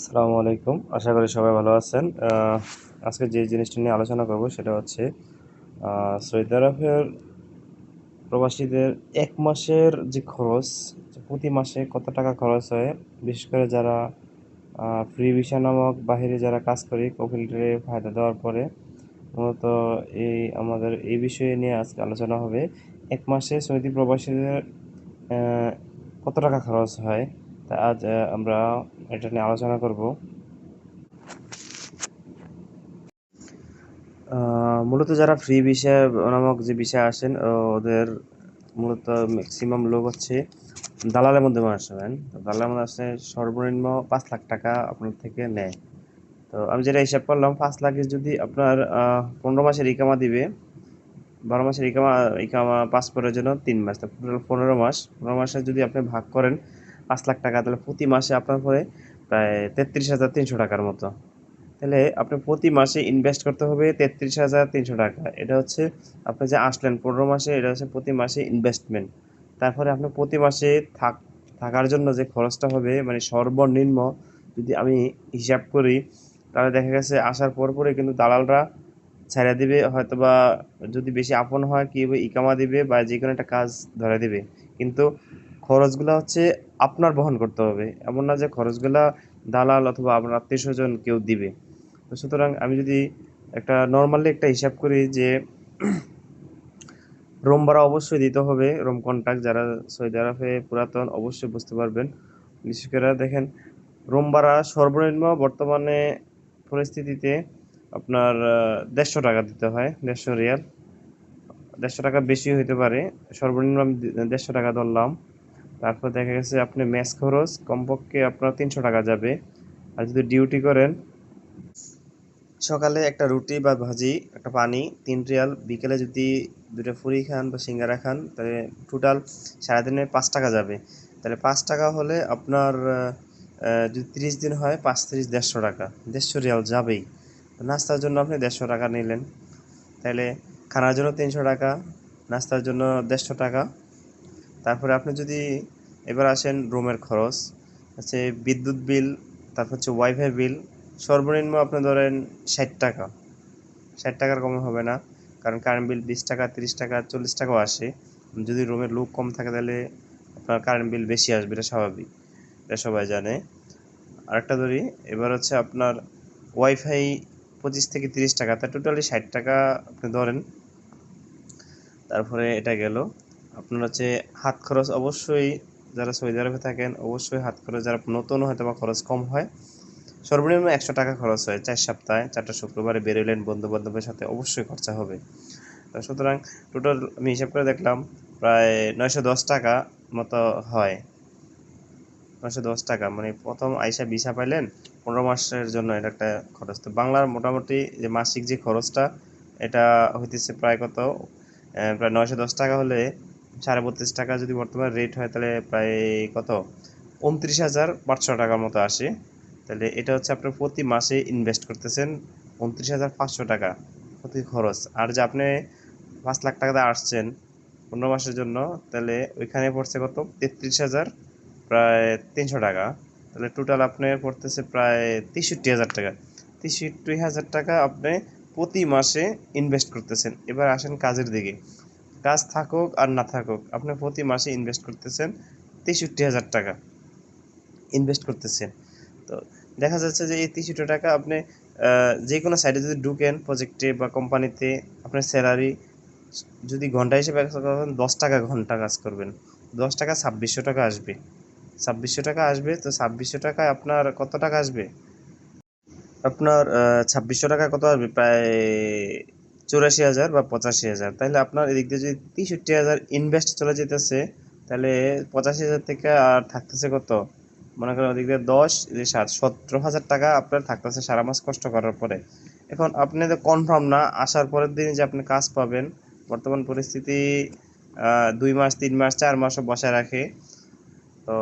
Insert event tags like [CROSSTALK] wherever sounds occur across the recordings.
আসসালামু আলাইকুম। আশা করি সবাই ভালো আছেন। আজকে যে জিনিসটা নিয়ে আলোচনা করব সেটা হচ্ছে সৌদি আরবের প্রবাসীদের এক মাসের যে খরচ, প্রতি মাসে কত টাকা খরচ হয়, বিশেষ করে যারা ফ্রি ভিসা নামক বাহিরে যারা কাজ করে কপিলরে ফায়দা দেওয়ার পরে, মূলত এই আমাদের এই বিষয়ে নিয়ে আজকে আলোচনা হবে। এক মাসে সৌদি প্রবাসীদের কত টাকা খরচ হয়? তা আজ আমরা এটা নিয়ে আলোচনা করব। মূলত যারা ফ্রি বিষয় নামক যে বিষয় আসেন ওদের মূলত ম্যাক্সিমাম লোক হচ্ছে দালালের মধ্যে মানুষ হবেন। তো দালালের মধ্যে আসলে সর্বনিম্ন পাঁচ লাখ টাকা আপনার থেকে নেয়। তো আমি যেটা হিসাব করলাম, পাঁচ লাখে যদি আপনার পনেরো মাসের ইকামা দিবে, বারো মাসের ইকামা ইকামা পাসপোর্টের জন্য তিন মাস টোটাল পনেরো মাস। পনেরো মাসে যদি আপনি ভাগ করেন পাঁচ লাখ টাকা, তাহলে প্রতি মাসে আপনার পরে প্রায় তেত্রিশ হাজার তিনশো টাকার মতো। তাহলে আপনি প্রতি মাসে ইনভেস্ট করতে হবে তেত্রিশ হাজার তিনশো টাকা। এটা হচ্ছে আপনি যে আসলেন পনেরো মাসে, এটা হচ্ছে প্রতি মাসে ইনভেস্টমেন্ট তারপরে আপনি প্রতি মাসে থাক, থাকার জন্য যে খরচটা হবে মানে সর্বনিম্ন যদি আমি হিসাব করি, তাহলে দেখা গেছে আসার পর পরে কিন্তু দালালরা ছেড়ে দিবে, হয়তোবা যদি বেশি আপন হয়, কি ইকামা দিবে বা যে কোনো একটা কাজ ধরে দিবে। কিন্তু খরচগুলো হচ্ছে আপনার বহন করতে হবে। এমন না যে খরচগুলা দালাল অথবা আপনার আত্মীয় স্বজন কেউ দিবে। তো সুতরাং আমি যদি একটা নর্মালি একটা হিসাব করি যে [CLEARS THROAT] রোম ভাড়া অবশ্যই দিতে হবে। রোম কন্ট্রাক্ট যারা সৌদি আরবে পুরাতন অবশ্যই বুঝতে পারবেন। বিশেষ করে দেখেন, রোম ভাড়া সর্বনিম্ন বর্তমানে পরিস্থিতিতে আপনার দেড়শো টাকা দিতে হয়, দেড়শো রিয়াল। দেড়শো টাকা বেশি হইতে পারে। সর্বনিম্ন আমি দেড়শো টাকা ধরলাম। তারপর দেখা গেছে আপনি মেস খরচ, কমপক্ষে আপনার তিনশো টাকা যাবে। আর যদি ডিউটি করেন? সকালে একটা রুটি বা ভাজি, একটা পানি, তিন রিয়াল। বিকেলে যদি দুটো ফুরি খান বা সিঙ্গারা খান, তাহলে টোটাল সারাদিনে পাঁচ টাকা যাবে। তাহলে পাঁচ টাকা হলে আপনার যদি তিরিশ দিন হয়, পাঁচ, তিরিশ, দেড়শো টাকা। দেড়শো রিয়াল যাবেই। নাস্তার জন্য আপনি দেড়শো টাকা নিলেন। তাহলে খানার জন্য তিনশো টাকা, নাস্তার জন্য দেড়শো টাকা। তারপরে আপনি যদি এবার আসেন রুমের খরচ, হচ্ছে বিদ্যুৎ বিল, তারপর হচ্ছে ওয়াইফাই বিল, সর্বনিম্ন আপনি ধরেন ষাট টাকা। ষাট টাকার কম হবে না, কারণ কারেন্ট বিল বিশ টাকা, তিরিশ টাকা, চল্লিশ টাকাও আসে। যদি রুমের লোক কম থাকে তাহলে আপনার কারেন্ট বিল বেশি আসবে, এটা স্বাভাবিক, এটা সবাই জানে। আরেকটা ধরি, এবার হচ্ছে আপনার ওয়াইফাই পঁচিশ থেকে তিরিশ টাকা, তা টোটালি ষাট টাকা আপনি ধরেন। তারপরে এটা গেল আপনার হচ্ছে হাত খরচ অবশ্যই যারা সৌদি আরবে থাকেন, অবশ্যই হাত খরচ, যারা নতুন হয়তো বা খরচ কম হয়, সর্বনিম্ন একশো টাকা খরচ হয় চার সপ্তাহে, চারটা শুক্রবারে বেরোলেন বন্ধু বান্ধবের সাথে অবশ্যই খরচা হবে। সুতরাং টোটাল আমি হিসাব করে দেখলাম, প্রায় নয়শো দশ টাকা মতো হয়। নয়শো দশ টাকা মানে প্রথম আইসা ভিসা পাইলেন, পনেরো মাসের জন্য এটা একটা খরচ। তো বাংলার মোটামুটি যে মাসিক যে খরচটা, এটা হইতেছে প্রায় কত? প্রায় নয়শো দশ টাকা হলে সাড়ে বত্রিশ টাকা যদি বর্তমানে রেট হয়, তাহলে প্রায় কত? উনত্রিশ হাজার পাঁচশো টাকার মতো আসে। তাহলে এটা হচ্ছে আপনি প্রতি মাসে ইনভেস্ট করতেছেন উনত্রিশ হাজার পাঁচশো টাকা প্রতি খরচ। আর যে আপনি পাঁচ লাখ টাকাতে আসছেন পনেরো মাসের জন্য, তাহলে ওইখানে পড়ছে কত? তেত্রিশ হাজার, প্রায় তিনশো টাকা। তাহলে টোটাল আপনার পড়তেছে প্রায় তেষট্টি হাজার টাকা। তেষট্টি হাজার টাকা আপনি প্রতি মাসে ইনভেস্ট করতেছেন। এবার আসেন কাজের দিকে। কাজ থাকুক আর না থাকুক, আপনি প্রতি মাসে ইনভেস্ট করতেছেন তেষট্টি হাজার টাকা। ইনভেস্ট করতেছেন। তো দেখা যাচ্ছে যে এই তেষট্টি টাকা আপনি যে কোনো সাইডে যদি ঢুকেন প্রজেক্টে বা কোম্পানিতে আপনার স্যালারি যদি ঘণ্টা হিসেবে দশ টাকা ঘণ্টা কাজ করবেন। দশ টাকা ছাব্বিশশো টাকা আসবে। ছাব্বিশশো টাকা আসবে, তো ছাব্বিশশো টাকায় আপনার কত টাকা আসবে? আপনার ছাব্বিশশো টাকা কত আসবে? প্রায় চৌরাশি হাজার বা পঁচাশি হাজার। তাহলে আপনার এদিক দিয়ে যদি তেষট্টি হাজার ইনভেস্ট চলে যেতেছে, তাহলে পঁচাশি হাজার থেকে আর থাকতেছে কত? মনে করেন ওদিক দিয়ে দশ সাত। সতেরো হাজার টাকা আপনার থাকতেছে সারা মাস কষ্ট করার পরে। এখন আপনি তো কনফার্ম না, আসার পরের দিন যে আপনি কাজ পাবেন, বর্তমান পরিস্থিতি দুই মাস, তিন মাস, চার মাসও বসায় রাখে। তো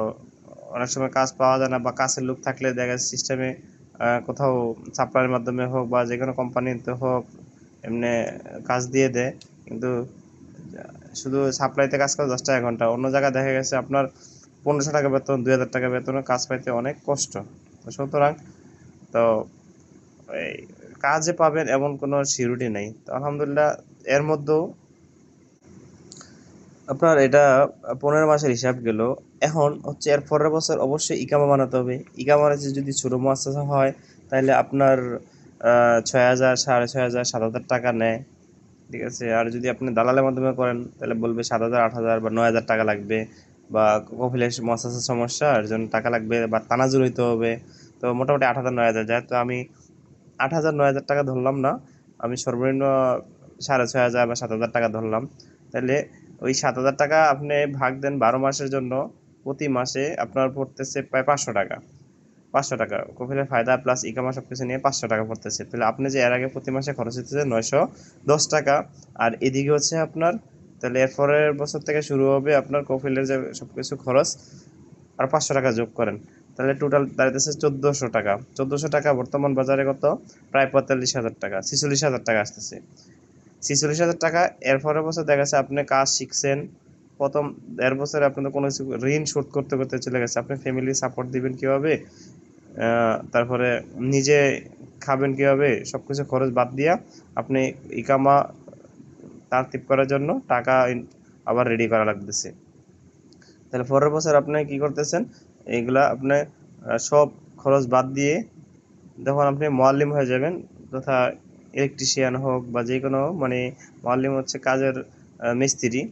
অনেক সময় কাজ পাওয়া যায় না বা কাছের লোক থাকলে দেখা সিস্টেমে কোথাও সাপ্লাইয়ের মাধ্যমে হোক বা যে কোনো কোম্পানিতে হোক এমনি কাজ দিয়ে দেয়, কিন্তু শুধু সাপ্লাইতে কাজ করে দশ টাকা ঘণ্টা। অন্য জায়গায় দেখা গেছে আপনার পনেরোশো টাকা বেতন, দুই হাজার টাকা বেতনে, কাজ পাইতে অনেক কষ্ট। তো সুতরাং তো এই কাজে পাবেন এমন কোনো সিউরিটি নেই। তো আলহামদুলিল্লাহ, এর মধ্যেও আপনার এটা পনেরো মাসের হিসাব গেল। এখন হচ্ছে এর পরের বছর অবশ্যই ইকামা বানাতে হবে। ইকামা যদি ছোটো মুআসাসা হয়, তাহলে আপনার ছয় হাজার, সাড়ে ছয় হাজার, সাত হাজার টাকা নেয়। ঠিক আছে? আর যদি আপনি দালালের মাধ্যমে করেন, তাহলে বলবে সাত হাজার, আট হাজার বা নয় হাজার টাকা লাগবে। বা কফিলের মুআসাসার সমস্যা, এর জন্য টাকা লাগবে বা তানাজুর হইতে হবে। তো মোটামুটি আট হাজার, নয় হাজার। যায় তো আমি আট হাজার, নয় হাজার টাকা ধরলাম না, আমি সর্বনিম্ন সাড়ে ছয় হাজার বা সাত হাজার টাকা ধরলাম। তাহলে ওই সাত হাজার টাকা আপনি ভাগ দেন বারো মাসের জন্য, প্রতি মাসে আপনার পড়তেছে প্রায় পাঁচশো টাকা। পাঁচশো টাকা। কফিলের ফায়দা প্লাস ইকামা সব কিছু নিয়ে পাঁচশো টাকা পড়তেছে। তাহলে আপনি যে এর আগে প্রতি মাসে খরচ হতেছে নয়শো দশ টাকা। আর এদিকে হচ্ছে আপনার, তাহলে এর পরের বছর থেকে শুরু হবে আপনার কফিলের যে সব কিছু খরচ, আর পাঁচশো টাকা যোগ করেন। তাহলে টোটাল দাঁড়াইতেছে চোদ্দোশো টাকা। চোদ্দোশো টাকা বর্তমান বাজারে কত? প্রায় পঁয়তাল্লিশ হাজার টাকা, ছিচল্লিশ হাজার টাকা আসতেছে। ছিচল্লিশ হাজার টাকা এর পরের বছর দেখা যাচ্ছে আপনি কাজ শিখছেন প্রথম দেড় বছরে আপনাদের কোনো কিছু ঋণ শোধ করতে করতে চলে গেছে। আপনি ফ্যামিলি সাপোর্ট দিবেন কীভাবে? তারপরে নিজে খাবেন কীভাবে? সব কিছু খরচ বাদ দিয়া আপনি ইকামা, তার তারতিব করার জন্য টাকা আবার রেডি করা লাগতেছে। তাহলে পরের বছর আপনি কি করতেছেন? এইগুলা আপনি সব খরচ বাদ দিয়ে যখন আপনি মোয়াল্লিম হয়ে যাবেন, তথা ইলেকট্রিশিয়ান হোক বা যে কোনো মানে মোয়াল্লিম হচ্ছে কাজের মিস্ত্রি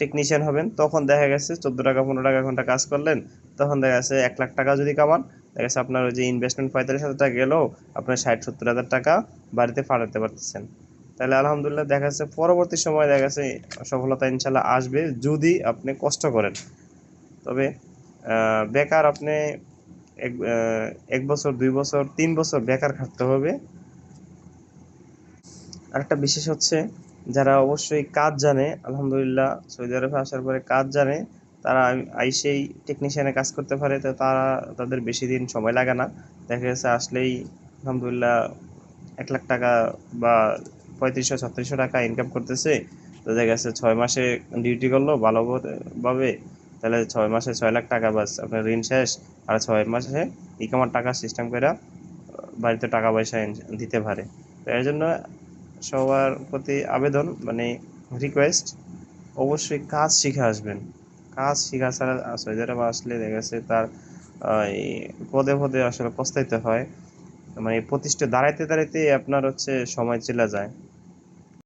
টেকনিশিয়ান হবেন, তখন দেখা গেছে চোদ্দ টাকা, পনেরো টাকা ঘণ্টা কাজ করলেন, তখন দেখা গেছে এক লাখ টাকা যদি কামান, দেখা গেছে আপনার ওই যে ইনভেস্টমেন্ট পঁয়তাল্লিশ হাজার টাকা গেলেও আপনার ষাট, সত্তর হাজার টাকা বাড়িতে ফাটাতে পারতেছেন। তাহলে আলহামদুলিল্লাহ দেখা যাচ্ছে পরবর্তী সময় দেখা গেছে সফলতা ইনশাল্লাহ আসবে যদি আপনি কষ্ট করেন। তবে বেকার আপনি এক এক বছর, দুই বছর, তিন বছর বেকার খাটতে হবে। আরেকটা বিশেষ হচ্ছে যারা অবশ্যই কাজ জানে, আলহামদুলিল্লাহ, সৌদি আরবে আসার পরে কাজ জানে, তারা আইসেই টেকনিশিয়ানে কাজ করতে পারে, তো তারা, তাদের বেশি দিন সময় লাগে না। দেখা গেছে আসলেই, আলহামদুলিল্লাহ, এক লাখ টাকা বা পঁয়ত্রিশশো, ছত্রিশশো টাকা ইনকাম করতেছে। তো দেখা গেছে ছয় মাসে ডিউটি করল ভালোভাবে তাহলে ছয় মাসে ছয় লাখ টাকা বাস, আপনার ঋণ শেষ। আর ছয় মাসে ইকামার টাকা সিস্টেম করে বাড়িতে টাকা পয়সা দিতে পারে। তো এর জন্য সবার প্রতি আবেদন মানে রিকোয়েস্ট অবশ্যই কাজ শিখে আসবেন। কাজ শিখা ছাড়া সৌদি আরব আসলে দেখা গেছে তার পদে পদে আসলে পস্তাইতে হয়। মানে প্রতিষ্ঠা, দাঁড়াইতে দাঁড়াইতে আপনার হচ্ছে সময় চলে যায়।